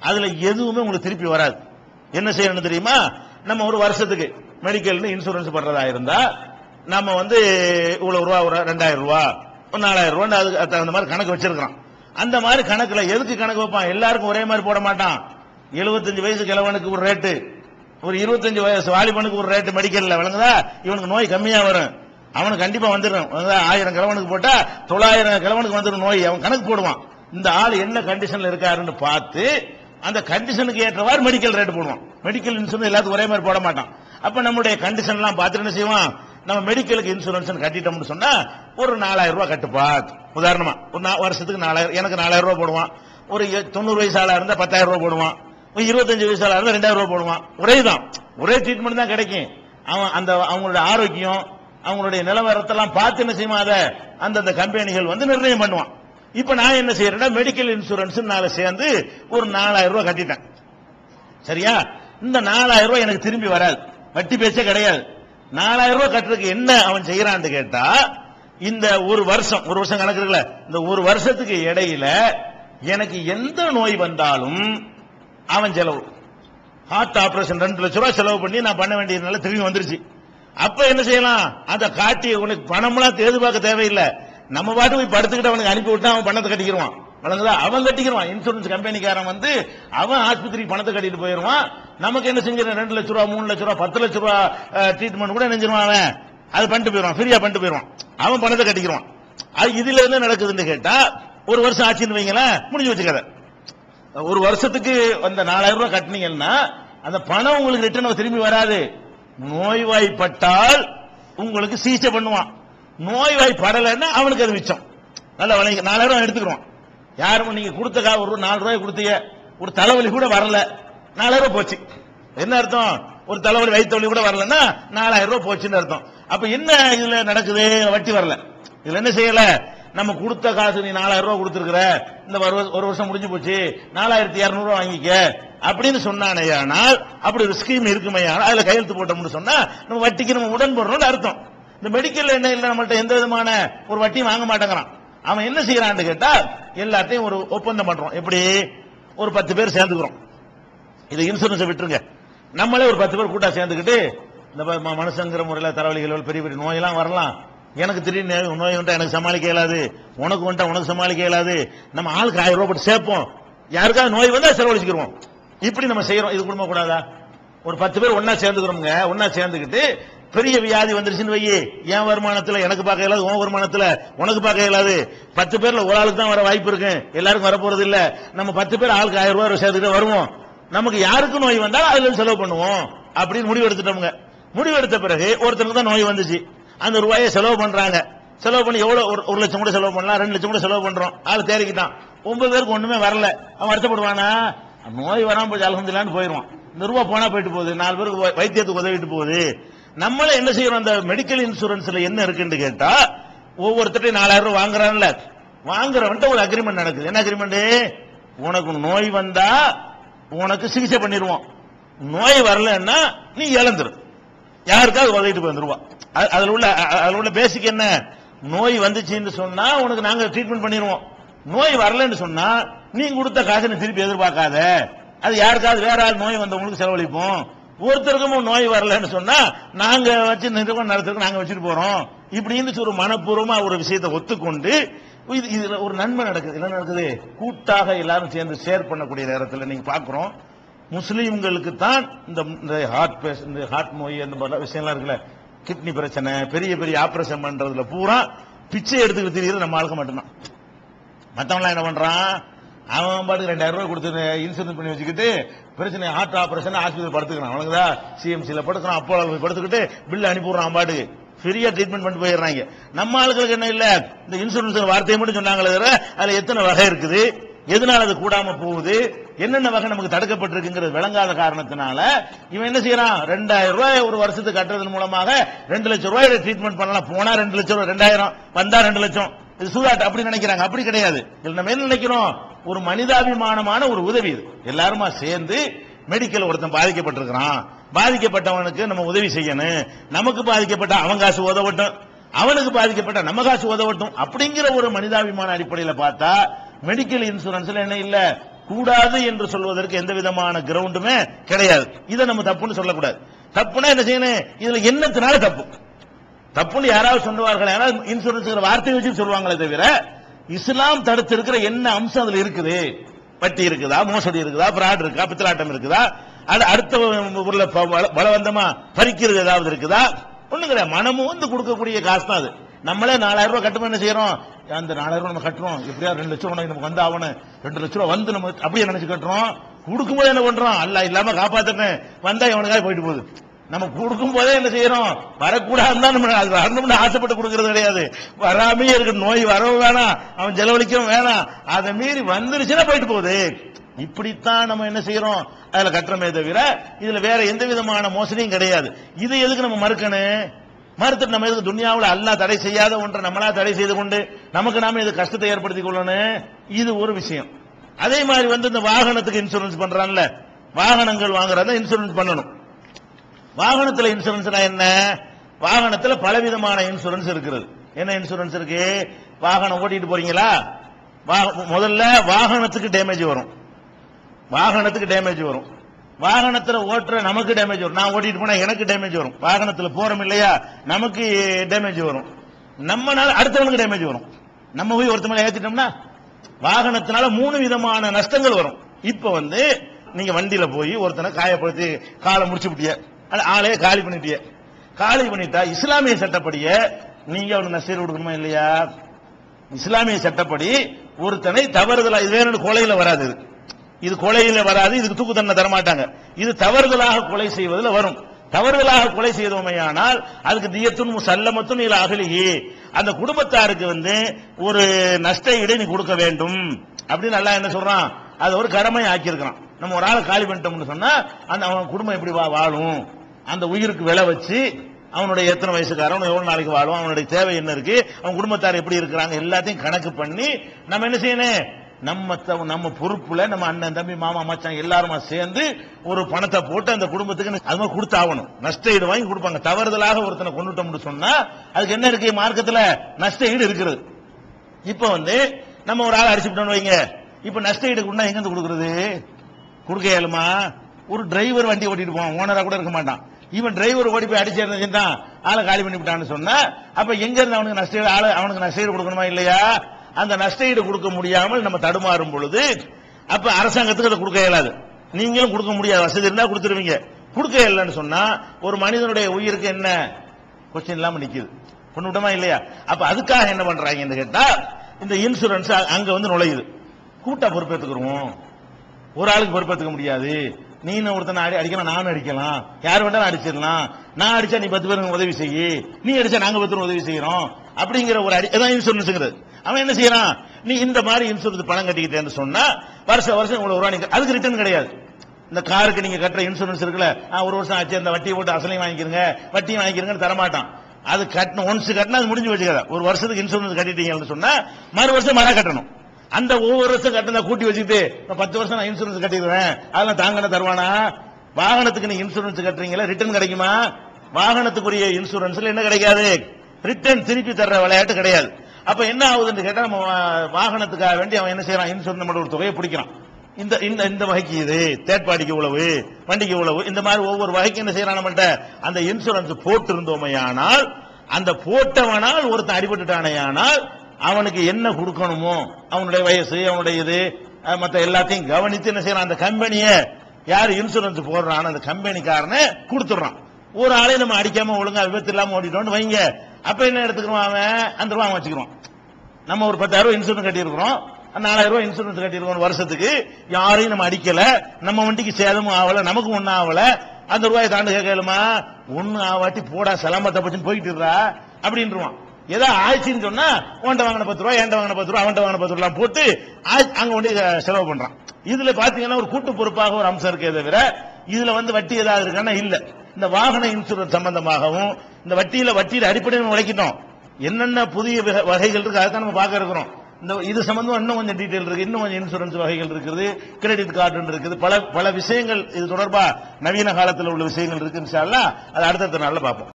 அதுல எதுவுமே உங்களுக்கு திருப்பி வராது. என்ன செய்யணும் தெரியுமா? நம்ம ஒரு வருஷத்துக்கு மெடிக்கல்னு இன்சூரன்ஸ் பண்றதா இருந்தா நம்ம வந்து இவ்வளவு ரூபா ஒரு ரெண்டாயிரம் ரூபா ஒரு நாலாயிரம் ரூபா அதுக்கு தகுந்த மாதிரி கணக்கு வச்சிருக்கிறோம் அந்த மாதிரி கணக்குல எதுக்கு கணக்கு வைப்பான்? எல்லாருக்கும் ஒரே மாதிரி போட மாட்டான். 75 வயசு கிழவனுக்கு ஒரு ரேட்டு ஒரு 25 வயசு வாலிபனுக்கு ஒரு ரேட்டு மெடிக்கல்ல விளங்குதா? இவனுக்கு நோய் கம்மியா வரும். அவனுக்கு கண்டிப்பா வந்துடும் ஆயிரம் கிழவனுக்கு போட்டா தொள்ளாயிரம் கிழவனுக்கு வந்துடும் நோய். அவன் கணக்கு போடுவான். இந்த ஆள் என்ன கண்டிஷன்ல இருக்காருன்னு பார்த்து அந்த கண்டிஷனுக்கு ஏற்றவாறு மெடிக்கல் ரேட் போடுவோம். மெடிக்கல் இன்சூரன்ஸ் எல்லாத்துக்கும் ஒரே மாதிரி போட மாட்டான் அப்ப நம்முடைய கண்டிஷன் எல்லாம் பார்த்துட்டு என்ன செய்வான் நம்ம மெடிக்கலுக்கு இன்சூரன்ஸ் கட்டிட்டோம்னு சொன்னா ஒரு நாலாயிரம் ரூபாய் கட்டுப்பா. உதாரணமா ஒரு நா- வருஷத்துக்கு நாலாயிரம் எனக்கு நாலாயிரம் ரூபாய் போடுவான். ஒரு தொண்ணூறு வயசு ஆளா இருந்தா பத்தாயிரம் ரூபாய் போடுவான். ஒரு இருபத்தஞ்சு வயசு ஆளா இருந்தா ரெண்டாயிரம் ரூபாய் போடுவான். ஒரே தான் ஒரே ட்ரீட்மெண்ட் தான் கிடைக்கும். அவன் அந்த அவங்களோட ஆரோக்கியம் அவங்களுடைய நிலவரத்தெல்லாம் பார்த்து என்ன செய்வான் அதை? அந்தந்த கம்பெனிகள் வந்து நிர்ணயம் பண்ணுவான். இப்ப நான் என்ன செய்யறேன்னா மெடிக்கல் இன்சூரன்ஸ் நாளை சேர்ந்து ஒரு நாலாயிரம் ரூபாய் கட்டிட்டேன். சரியா? இந்த நாலாயிரம் ரூபாய் எனக்கு திரும்பி வராது. வட்டி பேச்சே கிடையாது. நாலாயிரம் ரூபாய் கட்டுறதுக்கு என்ன அவன் செய்யறான்னு கேட்டா இந்த ஒரு வருஷம் ஒரு வருஷம் கணக்கு இருக்குல்ல இந்த ஒரு வருஷத்துக்கு இடையில எனக்கு எந்த நோய் வந்தாலும் அவன் செலவு. ஹார்ட் ஆபரேஷன் ரெண்டு லட்சம் ரூபாய் செலவு பண்ணி நான் பண்ண வேண்டியதுனால திரும்பி வந்துருச்சு. அப்ப என்ன செய்யலாம்? அதை காட்டி உனக்கு பணம்லாம் எதிர்பார்க்க தேவையில்லை. நம்ம பாட்டு போய் படுத்துக்கிட்டு அவனுக்கு அனுப்பி விட்டா அவன் பணத்தை கட்டிக்கிடுவான் வழங்குதா? அவன் கட்டிக்கிடுவான் இன்சூரன்ஸ் கம்பெனிக்காரன் வந்து அவன் ஆஸ்பத்திரிக்கு பணத்தை கட்டிட்டு போயிடுவான். நமக்கு என்ன செஞ்சிடும் ரெண்டு லட்ச ரூபா மூணு லட்ச ரூபா பத்து லட்ச ரூபா ட்ரீட்மெண்ட் கூட நெஞ்சிருவான் அவன். அது பண்ணிட்டு போயிடுவான். ஃப்ரீயா பண்ணிட்டு போயிடுவான். அவன் பணத்தை கட்டிக்கிடுவான் அது இதுல என்ன நடக்குதுன்னு கேட்டா ஒரு வருஷம் ஆச்சுன்னு வைங்களேன் முடிஞ்சு வச்சுக்கத ஒரு வருஷத்துக்கு அந்த நாலாயிரம் ரூபாய் கட்டினீங்கன்னா அந்த பணம் உங்களுக்கு ரிட்டர்ன் திரும்பி வராது. நோய்வாய்ப்பட்டால் உங்களுக்கு சிகிச்சை பண்ணுவான். நோய்வாய்ப்படலைன்னா அவனுக்கு அது மிச்சம். நல்ல வழங்கி நாலாயிரம் எடுத்துக்கிறோம். யாரும் நீங்க கொடுத்த கா ஒரு நாலு ரூபாய் கொடுத்தீங்க ஒரு தலைவலி கூட வரல நாலாயிரம் போச்சு. என்ன அர்த்தம்? ஒரு தலைவலி வயிற்றுவலி கூட வரலன்னா நாலாயிரம் ரூபாய் போச்சுன்னு அர்த்தம். அப்ப என்ன இதுல நடக்குது? வட்டி வரல. இதுல என்ன செய்யல? நம்ம கொடுத்த காசு நீ நாலாயிரம் ரூபாய் கொடுத்துருக்குற. இந்த ஒரு வருஷம் ஒரு வருஷம் முடிஞ்சு போச்சு. நாலாயிரத்தி இரநூறுவா வாங்கிக்க. அப்படின்னு சொன்னானேயானால் அப்படி ஒரு ஸ்கீம் இருக்குமையானால் அதுல கையெழுத்து போட்டோம்னு சொன்னா நம்ம வட்டிக்கு நம்ம உடன் போடுறோம்னு அர்த்தம். இந்த மெடிக்கல் என்ன இல்லை நம்மள்ட்ட எந்த விதமான ஒரு வட்டியும் வாங்க மாட்டேங்கிறான். அவன் என்ன செய்யறான்னு கேட்டா எல்லாத்தையும் ஒரு ஒப்பந்தம் பண்றோம். எப்படி? ஒரு பத்து பேர் சேர்ந்துக்கிறோம். இது இன்சூரன்ஸ் விட்டுருங்க. நம்மளே ஒரு பத்து பேர் கூட்டா சேர்ந்துக்கிட்டு இந்த மனுஷங்கிற முறையில் தரவழிகள் பெரிய பெரிய நோயெல்லாம் வரலாம். எனக்கு திடீர்னு நோய் நோய் வந்துட்டா எனக்கு சமாளிக்க இயலாது. உனக்கு வந்துட்டா உனக்கு சமாளிக்க இயலாது. நம்ம ஆளுக்கு ஆயிரம் ரூபாய் போட்டு சேர்ப்போம். யாருக்காவது நோய் வந்தா செலவழிச்சுக்கிறோம் இப்படி நம்ம செய்யறோம். இது குடும்ப கூடாதா ஒரு பத்து பேர் ஒன்னா சேர்ந்துக்கிறோம்ங்க. ஒன்னா சேர்ந்துக்கிட்டு பெரிய வியாதி வந்துருச்சுன்னு வையே. என் வருமானத்தில் எனக்கு பார்க்க இயலாது உன் வருமானத்தில் உனக்கு பார்க்க இயலாது பத்து பேரில் ஒரு ஆளுக்கு தான் வர வாய்ப்பு இருக்கு. எல்லாருக்கும் வரப்போறது இல்லை. நம்ம பத்து பேர் ஆளுக்கு ஆயிரம் ரூபாய் சேர்த்துட்டு வருவோம். நமக்கு யாருக்கு நோய் வந்தாலும் அதுல செலவு பண்ணுவோம். அப்படின்னு முடிவு எடுத்துட்டோம்ங்க. முடிவு எடுத்த பிறகு ஒருத்தருக்கு தான் நோய் வந்துச்சு. அந்த ரூபாயை செலவு பண்றாங்க. செலவு பண்ணி எவ்வளோ ஒரு ஒரு லட்சம் கூட செலவு பண்ணலாம். ரெண்டு லட்சம் கூட செலவு பண்றோம். ஆள் தேறிக்கிட்டான். ஒன்பது பேருக்கு ஒண்ணுமே வரல. அவன் வருத்தப்படுவானா? நோய் வராமல் போய் அலமதுலான்னு போயிடுவான் இந்த ரூபா போனா போயிட்டு போகுது. நாலு பேருக்கு வைத்தியத்துக்கு உதவிட்டு போகுது. நம்மள என்ன செய்யறோம் அந்த மெடிக்கல் இன்சூரன்ஸ்ல என்ன இருக்குன்னு கேட்டா ஒவ்வொருத்தட்டையும் நாலாயிரம் ரூபாய் வாங்குறான்ல. வாங்குறவன்ட்ட ஒரு அக்ரிமெண்ட் நடக்குது. என்ன அக்ரிமெண்ட் உனக்கு நோய் வந்தா உனக்கு சிகிச்சை பண்ணிடுவோம். நோய் வரலன்னா நீ இழந்துரு. யாருக்காவது உதவிட்டு போய் வந்துருவா. அதுல உள்ள அதுல உள்ள பேசிக் என்ன? நோய் வந்துச்சுன்னு சொன்னா உனக்கு நாங்க ட்ரீட்மெண்ட் பண்ணிடுவோம். நோய் வரலன்னு சொன்னா நீ கொடுத்த காசு திருப்பி எதிர்பார்க்காத. அது யாருக்காவது வேற ஆள் நோய் வந்தவங்களுக்கு செலவழிப்போம். ஒருத்தருக்கும் நோய் வரலன்னு சொன்னா நாங்க வச்சு நிறுவனம் நடத்துறதுக்கு நாங்க வச்சுட்டு போறோம். இப்படின்னு சொல்லி ஒரு மனப்பூர்வமா ஒரு விஷயத்தை ஒத்துக்கொண்டு இது இதுல ஒரு நன்மை நடக்குது. என்ன நடக்குது? கூட்டாக எல்லாரும் சேர்ந்து ஷேர் பண்ணக்கூடிய நேரத்தில் நீங்க பாக்குறோம். முஸ்லீம்களுக்கு தான் இந்த இந்த ஹார்ட் பேஷண்ட் இந்த ஹார்ட் நோய் அந்த மாதிரி விஷயம்லாம் இருக்குல்ல. கிட்னி பிரச்சனை பெரிய பெரிய ஆபரேஷன் பண்றதுல பூரா பிச்சை எடுத்துக்கிட்டு தெரியுது நம்ம ஆளுக்க மட்டும்தான். மற்றவங்களாம் என்ன பண்றான்? அவன் பாட்டுக்கு ரெண்டாயிரம் ரூபாய் கொடுத்து இன்சூரன்ஸ் பண்ணி வச்சுக்கிட்டு பிரச்சனை ஹார்ட் ஆபரேஷன் ஹாஸ்பிட்டல் படுத்துக்கிறான். அவனுக்குதா சிஎம்சியில் படுக்கிறான் அப்போ போய் படுத்துக்கிட்டு பில் அனுப்பிடுறான் பாட்டுக்கு. ஃப்ரீயாக ட்ரீட்மெண்ட் பண்ணிட்டு போயிடுறாங்க. நம்ம ஆளுகளுக்கு என்ன இல்லை? இந்த இன்சூரன்ஸ் வார்த்தையை மட்டும் சொன்னாங்களே தவிர அதில் எத்தனை வகை இருக்குது? எதனால அது கூடாம போகுது? என்னென்ன வகை நமக்கு தடுக்கப்பட்டிருக்குங்கிறது விளங்காத காரணத்தினால இவன் என்ன செய்யறான்? ரெண்டாயிரம் ரூபாய் ஒரு வருஷத்துக்கு கட்டுறதன் மூலமாக ரெண்டு லட்சம் ரூபாய் ட்ரீட்மெண்ட் பண்ணலாம். போனா ரெண்டு லட்சம் ரூபாய், ரெண்டாயிரம் வந்தா ரெண்டு லட்சம். இது சூதாட்டம் அப்படி நினைக்கிறாங்க. அப்படி கிடையாது. இதுல நம்ம என்ன நினைக்கிறோம்? ஒரு மனிதாபிமானமான ஒரு உதவி இது. எல்லாருமா சேர்ந்து மெடிக்கல் ஒருத்தன் பாதிக்கப்பட்டிருக்கிறான். பாதிக்கப்பட்டவனுக்கு நம்ம உதவி செய்யணும். நமக்கு பாதிக்கப்பட்ட அவன் காசு உதவட்டும். அவனுக்கு பாதிக்கப்பட்ட நம்ம காசு உதவட்டும். அப்படிங்கிற ஒரு மனிதாபிமான அடிப்படையில பார்த்தா மெடிக்கல் இன்சூரன்ஸ்ல என்ன இல்ல? கூடாது என்று சொல்வதற்கு எந்த விதமான கிரவுண்டுமே கிடையாது. இதை நம்ம தப்புன்னு சொல்லக்கூடாது. தப்புனா என்ன செய்யணும்? இதுல என்னத்தினால தப்பு. தப்புன்னு யாராவது சொல்லுவார்கள் யாராவது இன்சூரன்ஸ் வார்த்தை வச்சு சொல்லுவாங்களே தவிர இஸ்லாம் தடுத்து இருக்கிற என்ன அம்சம் அதுல இருக்குது? வட்டி இருக்குதா? மோசடி இருக்குதா? பிராட் இருக்கா? பித்தலாட்டம் இருக்குதா? அது அடுத்த ஊர்ல பல- பலவந்தமா பறிக்கிறது ஏதாவது இருக்குதா? ஒண்ணு கிடையாது மனமும் வந்து கொடுக்கக்கூடிய காசு தான் அது. நம்மளே நாலாயிரம் ரூபாய் கட்டுமா என்ன செய்யறோம்? அந்த நாலாயிரம் ரூபாய் நம்ம கட்டுறோம். எப்படியா ரெண்டு லட்சம் உனக்கு நமக்கு வந்து ஆகணும். ரெண்டு லட்சம் ரூபாய் வந்து நம்ம அப்படியே நினைச்சு கட்டுறோம். கொடுக்கும்போது என்ன பண்றோம்? அல்ல இல்லாம காப்பாத்துறேன். வந்தா இவனுக்காக போயிட்டு போகுது. நம்ம கொடுக்கும் போதே என்ன செய்யறோம்? வரக்கூடாதுன்னு தான் நம்ம அது வரணும்னு ஆசைப்பட்டு கொடுக்கறது கிடையாது. வராமே இருக்கு. நோய் வரவும் வேணாம். அவன் செலவழிக்கவும் வேணாம். அதை மீறி வந்துருச்சுன்னா போயிட்டு போகுது. இப்படித்தான் நம்ம என்ன செய்யறோம்? அதுல கட்டுறமே தவிர இதுல வேற எந்த விதமான மோசடியும் கிடையாது. இது எதுக்கு நம்ம மறுக்கணும்? மறுத்துட்டு நம்ம எதுக்கு துன்யாவில் அல்லா தடை செய்யாத ஒன்றை நம்மளா தடை செய்து கொண்டு நமக்கு நாம இது கஷ்டத்தை ஏற்படுத்திக் கொள்ளணும்? இது ஒரு விஷயம். அதே மாதிரி வந்து இந்த வாகனத்துக்கு இன்சூரன்ஸ் பண்றான்ல. வாகனங்கள் வாங்குறத இன்சூரன்ஸ் பண்ணணும். வாகனத்தில் இன்சூரன்ஸ்னா என்ன? வாகனத்தில் பலவிதமான இன்சூரன்ஸ் இருக்கிறது. என்ன இன்சூரன்ஸ் இருக்கு? வாகனம் ஓட்டிட்டு போறீங்களா? முதல்ல வாகனத்துக்கு டேமேஜ் வரும். வாகனத்துக்கு டேமேஜ் வரும். வாகனத்தில் ஓட்டுற நமக்கு டேமேஜ் வரும். நான் ஓட்டிட்டு போனா எனக்கு டேமேஜ் வரும். வாகனத்தில் போறோம் இல்லையா? நமக்கு டேமேஜ் வரும். நம்மனால அடுத்தவனுக்கு டேமேஜ் வரும். நம்ம போய் ஒருத்த மேல ஏத்திட்டோம்னா வாகனத்தினால மூணு விதமான நஷ்டங்கள் வரும். இப்ப வந்து நீங்க வண்டியில போய் ஒருத்தனை காயப்படுத்தி காலை முடிச்சு விட்டிய ஆளையே காலி பண்ணிட்டிய. காலி பண்ணிட்டா இஸ்லாமிய சட்டப்படியே நீங்க அவனுக்கு நஷ்டம் கொடுக்கணுமா இல்லையா? இஸ்லாமிய சட்டப்படி ஒருத்தனை தவறுதலா இது வேணும் கொலையில வராது இது. இது கொலையில வராது இதுக்கு தூக்கு தண்டனை தரமாட்டாங்க. இது தவறுதலாக கொலை செய்வதில் வரும். தவறுதலாக கொலை செய்தோமையானால் அதுக்கு தியத்துன் சல்லமத்தும் இல்ல அகலிகி அந்த குடும்பத்தாருக்கு வந்து ஒரு நஷ்ட ஈடு நீ கொடுக்க வேண்டும். அப்படின்னு நல்லா என்ன சொல்றான்? அது ஒரு கடமை ஆக்கியிருக்கிறான் நம்ம ஒரு ஆளை காலி பண்ணிட்டோம்னு சொன்னா அந்த அவன் குடும்பம் எப்படி வாழும்? அந்த உயிருக்கு விலை வச்சு அவனுடைய எத்தனை வயசுக்காரன் எவ்வளவு நாளைக்கு வாழும் அவனுடைய தேவை என்ன இருக்கு அவன் குடும்பத்தார் எப்படி இருக்கிறாங்க எல்லாத்தையும் கணக்கு பண்ணி நம்ம என்ன செய்யணும்? நம்ம நம்ம பொறுப்புல நம்ம அண்ணன் தம்பி மாமா மச்சான் எல்லாருமா சேர்ந்து ஒரு பணத்தை போட்டு அந்த குடும்பத்துக்கு அது மாதிரி கொடுத்தாகணும். நஷ்ட ஈடு வாங்கி கொடுப்பாங்க. தவறுதலாக ஒருத்தனை கொண்டுட்டோம்னு சொன்னா அதுக்கு என்ன இருக்கு? மார்க்கத்துல நஷ்ட ஈடு இருக்கிறது. இப்ப வந்து நம்ம ஒரு ஆள் அடிச்சுட்டோம்னு வைங்க. இப்ப நஷ்ட ஈடு கொண்டா எங்க இருந்து கொடுக்கறது? கொடுக்க இயலுமா? ஒரு டிரைவர் வண்டி ஓட்டிட்டு போவான். ஓனரா கூட இருக்க மாட்டான். இவன் டிரைவர் ஓடி போய் அடிச்சு தான் ஆளை காலி பண்ணி விட்டான்னு சொன்னா அப்ப எங்க இருந்து அவனுக்கு நஷ்ட ஆளு அவனுக்கு நஷ்ட ஈடு கொடுக்கணுமா இல்லையா? அந்த நஷ்ட ஈடு கொடுக்க முடியாமல் நம்ம தடுமாறும் பொழுது அப்ப அரசாங்கத்துக்கு அதை கொடுக்க இயலாது நீங்களும் கொடுக்க முடியாது. வசதி இருந்தா கொடுத்துருவீங்க. கொடுக்க இல்லைன்னு சொன்னா ஒரு மனிதனுடைய உயிருக்கு என்ன? கொஸ்டின் இல்லாம நிக்குது. கொண்டு விட்டோமா இல்லையா? அப்ப அதுக்காக என்ன பண்றாங்கன்னு கேட்டா இந்த இன்சூரன்ஸ் அங்க வந்து நுழையுது. கூட்டா பொறுப்பேற்றுக்கிறோம் ஒரு ஆளுக்கு பொறுப்பேற்றுக்க முடியாது. நீ ஒருத்தனை அடி அடிக்கலாம் நானும் அடிக்கலாம். யார் வேண்டாலும் அடிச்சிடலாம். நான் அடிச்சா நீ பத்து பேருக்கு உதவி செய்யி நீ அடிச்சா நாங்க பத்து பேர் உதவி செய்யறோம். அப்படிங்கிற ஒரு அடி அதான் இன்சூரன்ஸ்ங்கிறது அவன் என்ன செய்யறான்? நீ இந்த மாதிரி இன்சூரன்ஸ் பணம் கட்டிக்கிட்டேன்னு சொன்னா வருஷம் வருஷம் உங்களுக்கு ரூபா நீங்க அதுக்கு ரிட்டர்ன் கிடையாது. இந்த காருக்கு நீங்க கட்டுற இன்சூரன்ஸ் இருக்குல்ல ஆ, ஒரு வருஷம் ஆச்சு அந்த வட்டியை போட்டு அசலையும் வாங்கிக்கிறங்க வட்டியும் வாங்கிக்கிறங்கன்னு தரமாட்டான். அது கட்டணும் ஒன்ஸ் கட்டினா அது முடிஞ்சு வச்சுக்காத ஒரு வருஷத்துக்கு இன்சூரன்ஸ் கட்டிட்டீங்கன்னு சொன்னா மறு வருஷம் மர கட்டணும். அந்த ஒவ்வொரு வருஷம் கட்டணம் கூட்டி வச்சுட்டு பத்து வருஷம் நான் இன்சூரன்ஸ் கட்டிடுவேன். அதெல்லாம் தாங்கன தருவானா? வாகனத்துக்கு நீ இன்சூரன்ஸ் கட்டுறீங்களா? ரிட்டர்ன் கிடைக்குமா? வாகனத்துக்குரிய இன்சூரன்ஸ்ல என்ன கிடைக்காது? ரிட்டர்ன் திருப்பி தர்ற விளையாட்டு கிடையாது. அப்ப என்ன ஆகுதுன்னு கேட்டா நம்ம வாகனத்துக்காக வேண்டி அவன் என்ன செய்யறான்? இன்சூரன்ஸ் ஒரு தொகையை பிடிக்கிறான். இந்த இந்த இந்த வகைக்கு இது. தேர்ட் பார்ட்டிக்கு உழவு வண்டிக்கு உழவு இந்த மாதிரி ஒவ்வொரு வகைக்கு என்ன செய்யறான் நம்மள்ட்ட? அந்த இன்சூரன்ஸ் போட்டு ஆனால் அந்த போட்டவனால் ஒருத்தன் அடிபட்டுட்டானேயானால் அவனுக்கு என்ன கொடுக்கணுமோ அவனுடைய வயசு அவனுடைய இது மற்ற எல்லாத்தையும் கவனித்து என்ன செய்யறான்? அந்த கம்பெனியை யார் இன்சூரன்ஸ் போடுறான் அந்த கம்பெனிக்காரனை கொடுத்துடுறான். ஒரு ஆளை நம்ம அடிக்காம ஒழுங்கா விபத்து இல்லாம ஓடிட்டோம்னு வைங்க. அப்ப என்ன எடுத்துக்கிறோம் அவன்? அந்த ரூபா அவன் வச்சுக்கிறோம். நம்ம ஒரு பத்தாயிரம் ரூபாய் இன்சூரன்ஸ் கட்டியிருக்கிறோம். நாலாயிரம் ரூபாய் இன்சூரன்ஸ் கட்டியிருக்கோம் வருஷத்துக்கு யாரையும் நம்ம அடிக்கல. நம்ம வண்டிக்கு சேதமும் ஆகல நமக்கும் ஒன்னும் ஆகல. அந்த ரூபாயை தாண்டு கேட்கலுமா ஒண்ணு ஆவாட்டி போடா சலாமத்தை பச்சுன்னு போயிட்டு இருக்கா அப்படின்றான் ஏதோ ஆயிடுச்சுன்னு சொன்னா உன்ட்ட வாங்கின பத்து ரூபாய் என்கிட்ட வாங்கின பத்து ரூபா அவன்கிட்ட வாங்கின பத்து ரூபா போட்டு அங்க கொண்டு செலவு பண்றான். இதுல பாத்தீங்கன்னா ஒரு கூட்டு பொறுப்பாக ஒரு அம்சம் இருக்கே தவிர இதுல வந்து வட்டி ஏதாவது இருக்கான்னா இல்ல. இந்த வாகன இன்சூரன்ஸ் சம்பந்தமாகவும் இந்த வட்டியில வட்டியில அடிப்படையில் உழைக்கிட்டோம். என்னென்ன புதிய வகை- வகைகள் இருக்கு அதை நம்ம பார்க்க இருக்கிறோம். இந்த இது சம்பந்தம் இன்னும் கொஞ்சம் டீட்டெயில் இருக்கு இன்னும் கொஞ்சம் இன்சூரன்ஸ் வகைகள் இருக்குது கிரெடிட் கார்டு இருக்குது பல பல விஷயங்கள் இது தொடர்பா நவீன காலத்தில் உள்ள விஷயங்கள் இருக்குன்னு சொல்லலாம் அது அடுத்தடுத்த நாளில் பார்ப்போம்.